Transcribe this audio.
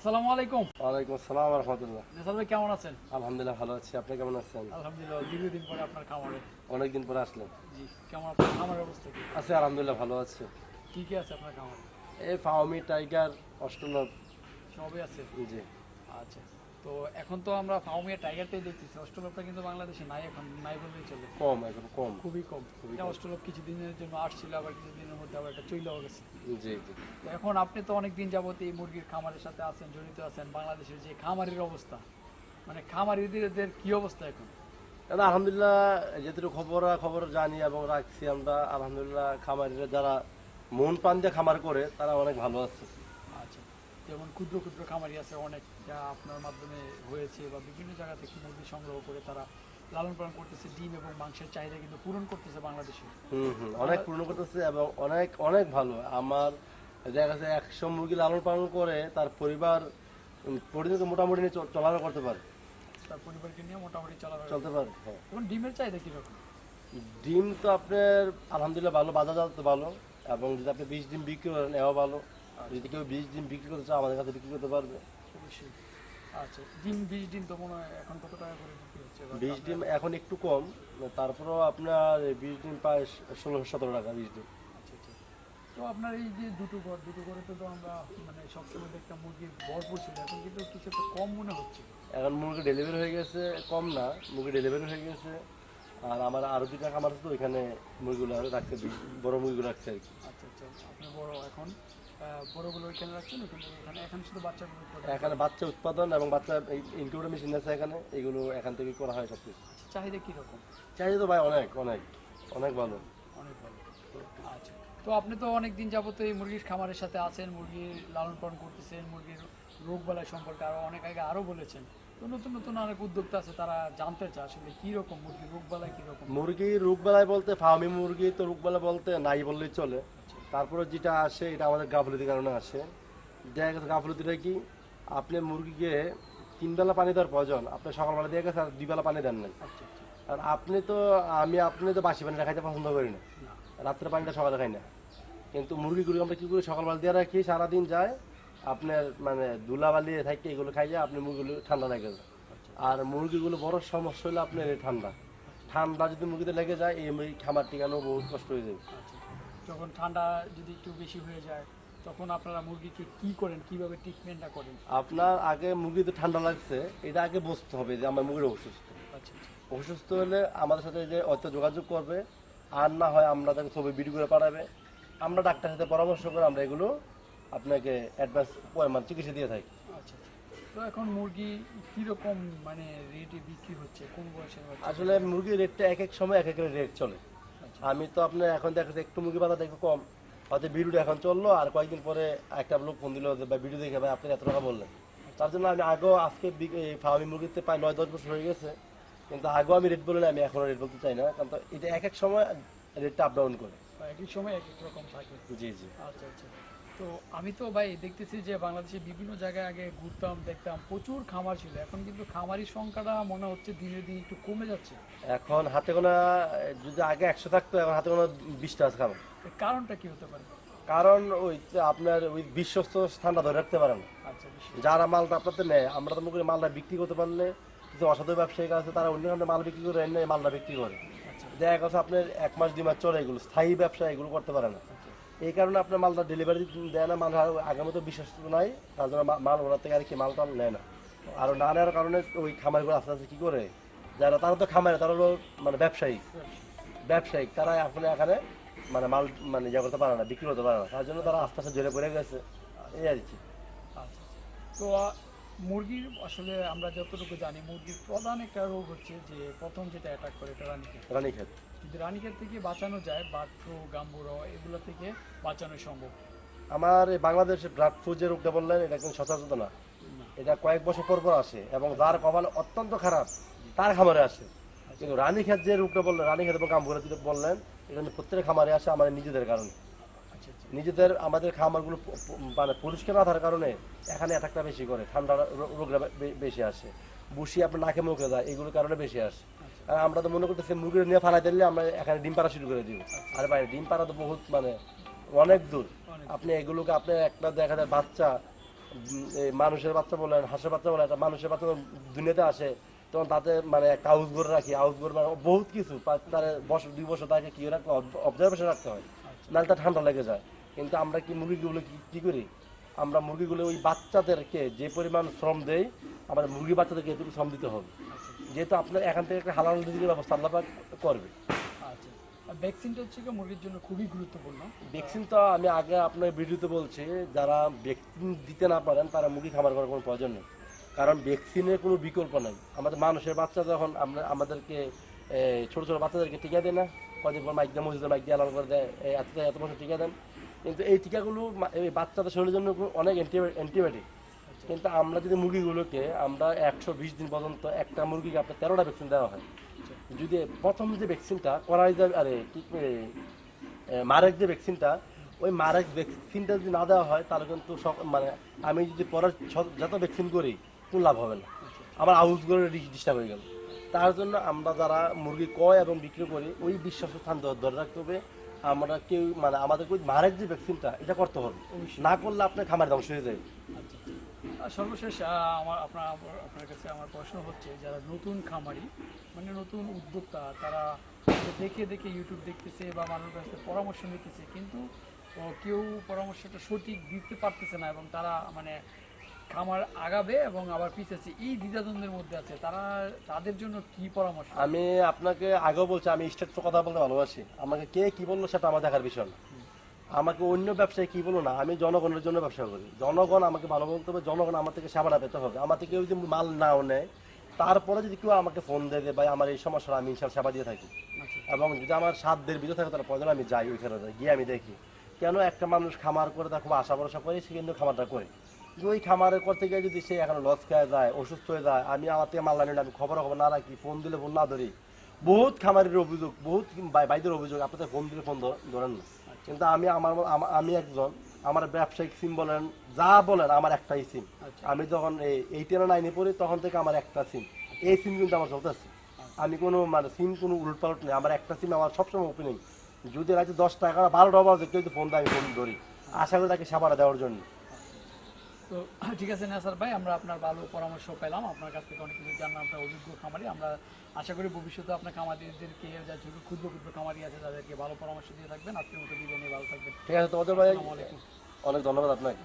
আসসালামু আলাইকুম। ওয়ালাইকুম আসসালাম রাহমাতুল্লাহ। নেসার ভাই কেমন আছেন? আলহামদুলিল্লাহ ভালো আছি। আপনি কেমন আছেন? আলহামদুলিল্লাহ দীর্ঘদিন পরে আপনার খামারে। অনেকদিন পরে আসলেন। জি কেমন আপনার খামারের অবস্থা কি? আছি আলহামদুলিল্লাহ ভালো আছি। কি কি আছে আপনার খামারে? এই ফাওমি টাইগার অষ্টলভ সবই আছে? জি। আচ্ছা। তো এখন তো আমরা ফাউমিয়া টাইগারটাই দেখতেছি। অস্ট্রেলিয়াটা কিন্তু বাংলাদেশে নাই এখন নাই বললেই চলে। কম এখন কম। খুবই কম। এটা অস্ট্রেলিয়া কিছুদিনের জন্য আসছিল আবার কিছুদিনের মধ্যে আবার এটা চইলেও গেছে। জি জি। তো এখন আপনি তো অনেক দিন যাবত এই মুরগির খামারের সাথে আছেন জড়িত আছেন বাংলাদেশের যে খামারের অবস্থা মানে খামারিদের কি অবস্থা এখন? এটা আলহামদুলিল্লাহ যেটুকু খবর খবর জানি এবং রাখছি আমরা আলহামদুলিল্লাহ খামারিরা যারা মন প্রাণ দিয়ে খামার করে তারা অনেক ভালো আছে। যেমন ক্ষুদ্র ক্ষুদ্র খামারি আছে অনেক যা আপনার মাধ্যমে হয়েছে বা বিভিন্ন জায়গা থেকে মুরগি সংগ্রহ করে তারা লালন পালন করতেছে ডিম এবং মাংসের চাহিদা কিন্তু পূরণ করতেছে বাংলাদেশে। হুম হুম অনেক পূর্ণ করতেছে এবং অনেক অনেক ভালো। আমার দেখা যাচ্ছে একশো মুরগি লালন পালন করে তার পরিবার প্রতিদিন মোটামুটি নিয়ে চল- চলাফেরা করতে পারে। তার পরিবারকে নিয়ে মোটামুটি চলা চলতে পারে হ্যাঁ। এখন ডিমের চাহিদা কীরকম? ডিম তো আপনার আলহামদুলিল্লাহ ভালো বাজার তো ভালো। এবং যদি আপনি বিশ ডিম বিক্রি করেন এও ভালো। যদি কেউ বিশ ডিম বিক্রি করতে চায় আমাদের কাছে বিক্রি করতে পারবে। আচ্ছা ডিম বিশ ডিম তো মনে হয় এখন কত টাকা করে বিক্রি হচ্ছে? বিশ ডিম এখন একটু কম তারপরেও আপনার বিশ ডিম প্রায় ষোলো সতেরো টাকা বিশ ডিম। আচ্ছা আচ্ছা। তো আপনার এই যে দুটো ঘর দুটো ঘরে তো আমরা মানে সবসময় দেখতাম মুরগির ভরপুর ছিল এখন কিন্তু কিছু একটা কম মনে হচ্ছে। এখন মুরগি ডেলিভারি হয়ে গেছে কম না মুরগি ডেলিভারি হয়ে গেছে। আর আমার আরও দুটা খামার তো ওইখানে মুরগিগুলো রাখছে বি- বড় মুরগিগুলো রাখছে আর কি। আচ্ছা আচ্ছা। আপনি বড় এখন? বড়গুলো ওইখানে রাখছেন? এখানে এখন শুধু বাচ্চাগুলো এখানে বাচ্চা উৎপাদন এবং বাচ্চা ইনকিউবেটর মেশিন আছে এখানে। এগুলো এখান থেকে করা হয় সব কিছু চাহিদা কীরকম চাহিদা তো ভাই অনেক অনেক অনেক ভালো। অনেক ভালো। আচ্ছা। তো আপনি তো অনেক দিন যাবত এই মুরগির খামারের সাথে আছেন মুরগির লালন পালন করতেছেন মুরগির রোগ বালাই সম্পর্কে আরও অনেক আগে আরও বলেছেন। তো নতুন নতুন অনেক উদ্যোক্তা আছে তারা জানতে চায় আসলে কীরকম মুরগির রোগ বালাই কীরকম মুরগি রোগবেলায় বলতে ফার্মি মুরগি তো রোগ রোগবেলা বলতে নাই বললেই চলে। তারপরে যেটা আসে এটা আমাদের গাফলতির কারণে আসে। দেখা গেছে গাফলতিটা কি? আপনি মুরগিকে তিনবেলা পানি দেওয়ার প্রয়োজন। আপনি সকালবেলা দিয়ে গেছে আর দুই বেলা পানি দেন নাই। আচ্ছা আচ্ছা। আর আপনি তো আমি আপনি তো বাসি পানিটা খাইতে পছন্দ করি না। রাত্রে পানিটা সকালে খাই না। কিন্তু মুরগিগুলো আমরা কী করি? সকালবেলা দিয়ে রাখি সারাদিন যায়। আপনার মানে ধুলাবালি থাকে এগুলো খাই যায় আপনি মুরগিগুলো ঠান্ডা লেগে যায়। আর মুরগিগুলো বড় সমস্যা হলো আপনার এই ঠান্ডা। ঠান্ডা যদি মুরগিতে লেগে যায় এই খাবার টিকানো বহুত কষ্ট হয়ে যাবে আচ্ছা। যখন ঠান্ডা যদি একটু বেশি হয়ে যায় তখন আপনারা মুরগিকে কি করেন? কীভাবে ট্রিটমেন্টটা করেন? আপনার আগে মুরগি তো ঠান্ডা লাগছে এটা আগে বুঝতে হবে যে আমার মুরগির অসুস্থ। আচ্ছা আচ্ছা। অসুস্থ হলে আমাদের সাথে যে অত যোগাযোগ করবে আর না হয় আমরা তাকে ছবি ভিডিও করে পাঠাবে আমরা ডাক্তারের সাথে পরামর্শ করে আমরা এগুলো আপনাকে অ্যাডভান্স মানে চিকিৎসা দিয়ে থাকি। আচ্ছা আচ্ছা। তো এখন মুরগি কীরকম মানে রেটে বিক্রি হচ্ছে? কোন বয়সের আসলে মুরগির রেটটা এক এক সময় এক এক রেট চলে। আমি তো আপনার এখন দেখা একটু মুরগি পাতা একটু কম। হয়তো ভিডিওটা এখন চলল আর কয়েকদিন পরে একটা লোক ফোন দিল যে, বা ভিডিও দেখে ভাই আপনি এত টাকা বললেন। তার জন্য আমি আগেও আজকে ফার্মি মুরগিতে প্রায় নয় দশ বছর হয়ে গেছে। কিন্তু আগেও আমি রেট বলি না আমি এখনও রেট বলতে চাই না। কারণ তো এটা এক এক সময় রেটটা আপ ডাউন করে। সময় এক এক রকম থাকে। জি জি। আচ্ছা আচ্ছা। তো আমি তো ভাই দেখতেছি যে বাংলাদেশে বিভিন্ন জায়গায় আগে ঘুরতাম দেখতাম প্রচুর খামার ছিল। এখন কিন্তু খামারির সংখ্যাটা মনে হচ্ছে দিনে দিন একটু কমে যাচ্ছে। এখন হাতে গোনা যদি আগে একশো থাকতো এখন হাতে গোনা বিশটা আছে এর কারণটা কি হতে পারে? কারণ ওই আপনার ওই বিশ্বস্ত স্থানটা ধরে রাখতে পারেন। আচ্ছা যারা মালটা আপনাদের নেয় আমরা তো মুখে মালটা বিক্রি করতে পারলে কিছু অসাধু ব্যবসায়ী আছে তারা অন্য খানে মাল বিক্রি করে এনে মালটা বিক্রি করে। আচ্ছা। দেখা গেছে আপনার এক মাস দুই মাস চলে এগুলো স্থায়ী ব্যবসা এগুলো করতে পারে না। এই কারণে আপনার মালটা ডেলিভারি দেয় না মাল আগের মতো বিশ্বস্ত নাই তার জন্য মাল ওনার থেকে আর কি মালটা নেয় না। আর না নেওয়ার কারণে ওই খামারগুলো আস্তে আস্তে কি করে যারা তারা তো খামারে তারা হলো মানে ব্যবসায়ী। ব্যবসায়িক তারা এখন এখানে মানে মাল মানে ইয়ে করতে পারে না বিক্রি করতে পারে না। তার জন্য তারা আস্তে আস্তে জোরে পড়ে গেছে। এই আর কি। আচ্ছা তো মুরগির আসলে আমরা যতটুকু জানি মুরগির প্রধান একটা রোগ হচ্ছে যে প্রথম যেটা অ্যাটাক করে এটা রানীক্ষেত। রানী যদি রানীক্ষেত থেকে বাঁচানো যায় ফ্লু গাম্বুরো এগুলো থেকে বাঁচানো সম্ভব। আমার এই বাংলাদেশে ব্লাড ফ্লু যে রোগটা বললেন এটা কিন্তু সচরাচর না। এটা কয়েক বছর পর পর আসে এবং যার কপাল অত্যন্ত খারাপ তার খামারে আসে। কিন্তু রানী খেত যে রোগটা বললেন রানী খেত এবং কামগুলো যেটা বললেন এটা কিন্তু প্রত্যেক খামারে আসে আমাদের নিজেদের কারণে। আচ্ছা আচ্ছা। নিজেদের আমাদের খামারগুলো মানে পরিষ্কার না থাকার কারণে এখানে অ্যাটাকটা বেশি করে ঠান্ডা রোগটা বেশি আসে। বুসি আপনার নাকে মুখে যায় এগুলোর কারণে বেশি আসে। আমরা তো মনে করতেছি মুরগি নিয়ে ফালাই দিলে আমরা এখানে ডিম পাড়া শুরু করে দিব। আর ভাই, ডিম পাড়া তো বহুত মানে অনেক দূর। আপনি এগুলোকে আপনি একটা দেখা যায় বাচ্চা মানুষের বাচ্চা বলেন, হাঁসের বাচ্চা বলেন মানুষের বাচ্চা দুনিয়াতে আসে, তখন তাতে মানে একটা হাউস ঘরে রাখি। হাউস ঘর মানে বহুত কিছু। তার বছর, দুই বছর তাকে কি রাখতে অবজারভেশন রাখতে হয়। নাহলে তার ঠান্ডা লেগে যায়। কিন্তু আমরা কি মুরগিগুলো কি করি? আমরা মুরগিগুলো ওই বাচ্চাদেরকে যে পরিমাণ শ্রম দেই আমাদের মুরগি বাচ্চাদেরকে এটুকু শ্রম দিতে হবে। যেহেতু আপনার এখান থেকে একটা হালাল রিজিকের ব্যবস্থা আল্লাহ করবে। আচ্ছা। ভ্যাকসিনটা হচ্ছে কি মুরগির জন্য খুবই গুরুত্বপূর্ণ। ভ্যাকসিন তো আমি আগে আপনার ভিডিওতে বলছি যারা ভ্যাকসিন দিতে না পারেন তারা মুরগি খামার করার কোনো প্রয়োজন নেই। কারণ ভ্যাকসিনের কোনো বিকল্প নেই। আমাদের মানুষের বাচ্চা যখন আমরা আমাদেরকে ছোট ছোট বাচ্চাদেরকে টিকা দেয় না কদিন পর মাইক দিয়ে মসজিদের মাইক দিয়ে অ্যালাউ করে দেয় এত এত বছর টিকা দেন। কিন্তু এই টিকাগুলো এই বাচ্চাদের শরীরের জন্য অনেক অ্যান্টিবায়োটিক। কিন্তু আমরা যদি মুরগিগুলোকে, আমরা একশো বিশ দিন পর্যন্ত একটা মুরগিকে আপনার তেরোটা ভ্যাকসিন দেওয়া হয়। যদি প্রথম যে ভ্যাকসিনটা করাই যাবে আরে মারেক যে ভ্যাকসিনটা ওই মারেক ভ্যাকসিনটা যদি না দেওয়া হয়, তাহলে কিন্তু মানে আমি যদি পরের যত ভ্যাকসিন করি, কোনো লাভ হবে না। আমার আউস করে ডিস্টার্ব হয়ে গেল। তার জন্য আমরা যারা মুরগি কয় এবং বিক্রি করি, ওই বিশ্বাস স্থান ধরে রাখতে হবে। আমরা কেউ মানে আমাদের মারেক যে ভ্যাকসিনটা এটা করতে হবে। না করলে আপনার খামার ধ্বংস হয়ে যায়। আচ্ছা আর সর্বশেষ আমার আপনার আপনার কাছে আমার প্রশ্ন হচ্ছে যারা নতুন খামারি মানে নতুন উদ্যোক্তা তারা দেখে দেখে ইউটিউব দেখতেছে বা মানুষের কাছে পরামর্শ নিতেছে কিন্তু কেউ পরামর্শটা সঠিক দিতে পারতেছে না এবং তারা মানে খামার আগাবে এবং আবার পিছাচ্ছে। এই দ্বিধাদ্বন্দ্বের মধ্যে আছে। তারা তাদের জন্য কি পরামর্শ? আমি আপনাকে আগেও বলছি আমি স্টেট কথা বলতে ভালোবাসি। আমাকে কে কি বলল সেটা আমার দেখার বিষয় না। আমাকে অন্য ব্যবসায়ী কি বলো না আমি জনগণের জন্য ব্যবসা করি। জনগণ আমাকে ভালো বলতে হবে জনগণ আমার থেকে সেবাটা পেতে হবে। আমার থেকে কেউ যদি মাল নাও নেয় তারপরে যদি কেউ আমাকে ফোন দেয় যে ভাই আমার এই সমস্যা আমি ইনশাল সেবা দিয়ে থাকি। আচ্ছা। এবং যদি আমার সাধ্যের ভিতরে থাকে তার প্রয়োজন আমি যাই ওইখানে যাই গিয়ে আমি দেখি। কেন একটা মানুষ খামার করে তার খুব আশা ভরসা করে সে কিন্তু খামারটা করে। ওই খামারের করতে গিয়ে যদি সে এখন লস খেয়ে যায় অসুস্থ হয়ে যায় আমি আমার থেকে মাল না, আমি খবর খবর না রাখি ফোন দিলে ফোন না ধরি। বহুত খামারের অভিযোগ বহুত ভাইদের অভিযোগ আপনাদের ফোন দিলে ফোন ধরেন না। কিন্তু আমি আমার আমি একজন আমার ব্যবসায়িক সিম বলেন যা বলেন আমার একটাই সিম আচ্ছা। আমি যখন এই এইটেন নাইনে পড়ি তখন থেকে আমার একটা সিম এই সিম কিন্তু আমার চলতেছে। আমি কোনো মানে সিম কোনো উলটপালট নেই আমার একটা সিম আমার সবসময় ওপেনিং যদি রাতে দশটা এগারো বারোটা বাজে কেউ ফোন দেয় আমি ফোন ধরি। আশা করি তাকে সাবারা দেওয়ার জন্য। তো ঠিক আছে নাসার ভাই আমরা আপনার ভালো পরামর্শ পেলাম। আপনার কাছ থেকে অনেক কিছু জানলাম আপনার অভিজ্ঞ খামারি। আমরা আশা করি ভবিষ্যতে আপনার খামারিদেরকে যা ছোট ক্ষুদ্র ক্ষুদ্র খামারি আছে তাদেরকে ভালো পরামর্শ দিয়ে থাকবেন। আজকের মতো বিদায় নিয়ে ভালো থাকবেন। ঠিক আছে তোমাদের ভাই অনেক ধন্যবাদ আপনাকে।